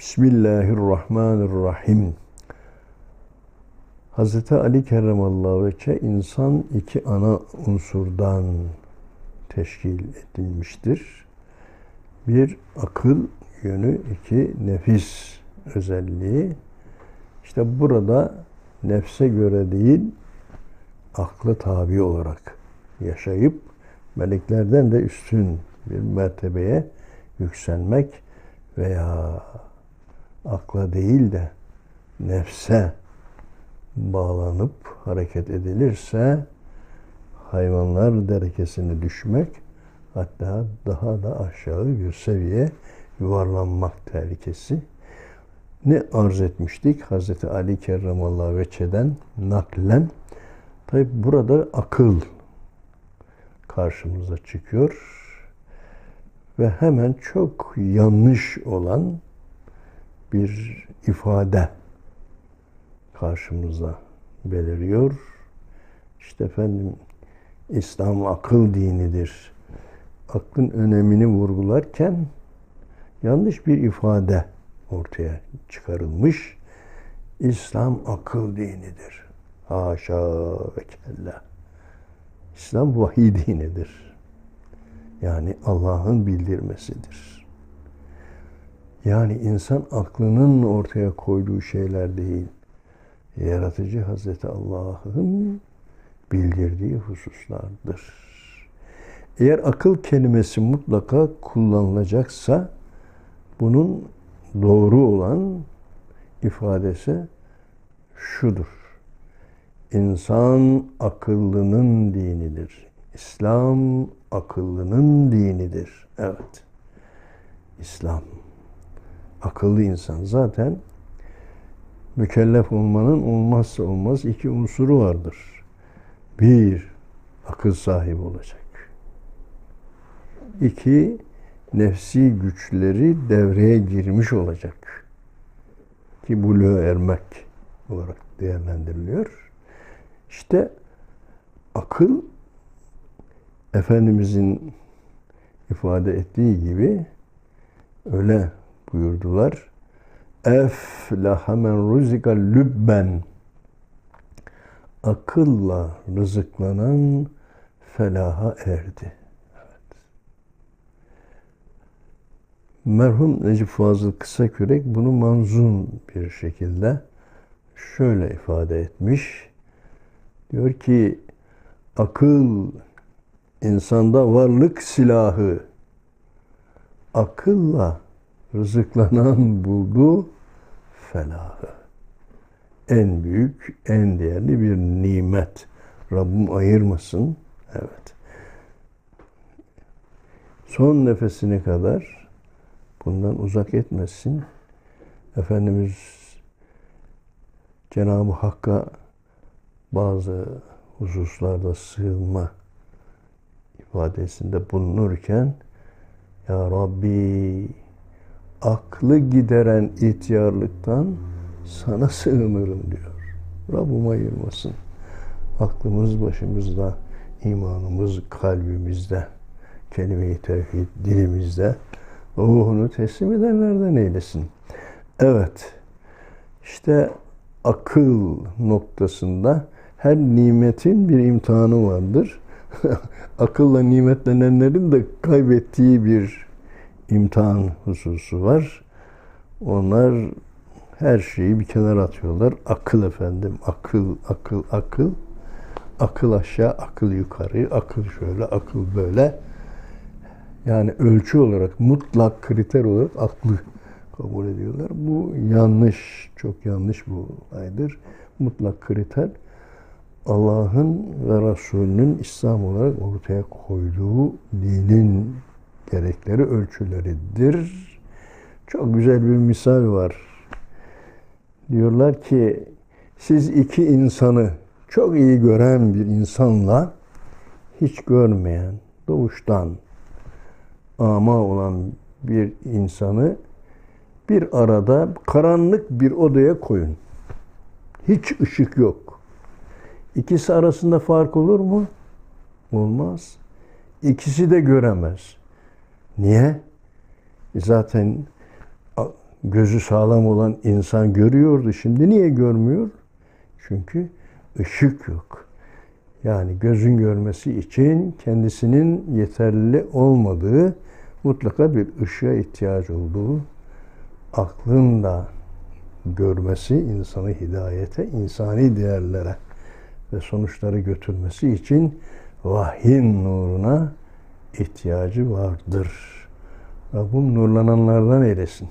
Bismillahirrahmanirrahim. Hz. Ali Kerramallahu Veçe insan iki ana unsurdan teşkil edilmiştir. Bir akıl yönü, iki nefis özelliği. İşte burada nefse göre değil, aklı tabi olarak yaşayıp meleklerden de üstün bir mertebeye yükselmek veya akla değil de nefse bağlanıp hareket edilirse hayvanlar derekesine düşmek hatta daha da aşağı bir seviye yuvarlanmak tehlikesi ne arz etmiştik Hz. Ali Kerramallahu Veçe'den naklen tabi burada akıl karşımıza çıkıyor ve hemen çok yanlış olan bir ifade karşımıza beliriyor. İşte efendim İslam akıl dinidir. Aklın önemini vurgularken yanlış bir ifade ortaya çıkarılmış. İslam akıl dinidir. Haşa ve kella. İslam vahiy dinidir. Yani Allah'ın bildirmesidir. Yani insan aklının ortaya koyduğu şeyler değil. Yaratıcı Hazreti Allah'ın bildirdiği hususlardır. Eğer akıl kelimesi mutlaka kullanılacaksa bunun doğru olan ifadesi şudur. İnsan akıllının dinidir. İslam akıllının dinidir. Evet. İslam. Akıllı insan zaten mükellef olmanın olmazsa olmaz iki unsuru vardır. Bir, akıl sahibi olacak. İki, nefsi güçleri devreye girmiş olacak. Ki buluğa ermek olarak değerlendiriliyor. İşte akıl Efendimizin ifade ettiği gibi öyle buyurdular. Eflaha men ruzika lübben akılla rızıklanan felaha erdi. Evet. Merhum Necip Fazıl Kısakürek bunu manzum bir şekilde şöyle ifade etmiş. Diyor ki akıl insanda varlık silahı akılla rızıklanan buldu felahı. En büyük, en değerli bir nimet. Rabbim ayırmasın. Evet. Son nefesine kadar bundan uzak etmesin. Efendimiz Cenab-ı Hakk'a bazı hususlarda sığınma ifadesinde bulunurken Ya Rabbi aklı gideren ihtiyarlıktan sana sığınırım diyor. Rabbim ayırmasın. Aklımız başımızda, imanımız kalbimizde, kelime-i tevhid dilimizde, ruhunu teslim edenlerden eylesin. Evet, işte akıl noktasında her nimetin bir imtihanı vardır. Akılla nimetlenenlerin de kaybettiği bir imtihan hususu var. Onlar her şeyi bir kenara atıyorlar. Akıl efendim, akıl, akıl, akıl. Akıl aşağı, akıl yukarı, akıl şöyle, akıl böyle. Yani ölçü olarak, mutlak kriter olarak aklı kabul ediyorlar. Bu yanlış, çok yanlış bu olaydır. Mutlak kriter Allah'ın ve Resulünün İslam olarak ortaya koyduğu dinin gerekleri ölçüleridir. Çok güzel bir misal var. Diyorlar ki siz iki insanı çok iyi gören bir insanla hiç görmeyen, doğuştan ama olan bir insanı bir arada karanlık bir odaya koyun. Hiç ışık yok. İkisi arasında fark olur mu? Olmaz. İkisi de göremez. Niye? Zaten gözü sağlam olan insan görüyordu. Şimdi niye görmüyor? Çünkü ışık yok. Yani gözün görmesi için kendisinin yeterli olmadığı, mutlaka bir ışığa ihtiyaç olduğu, aklın da görmesi insanı hidayete, insani değerlere ve sonuçları götürmesi için vahyin nuruna ihtiyacı vardır. Rabbim nurlananlardan eylesin.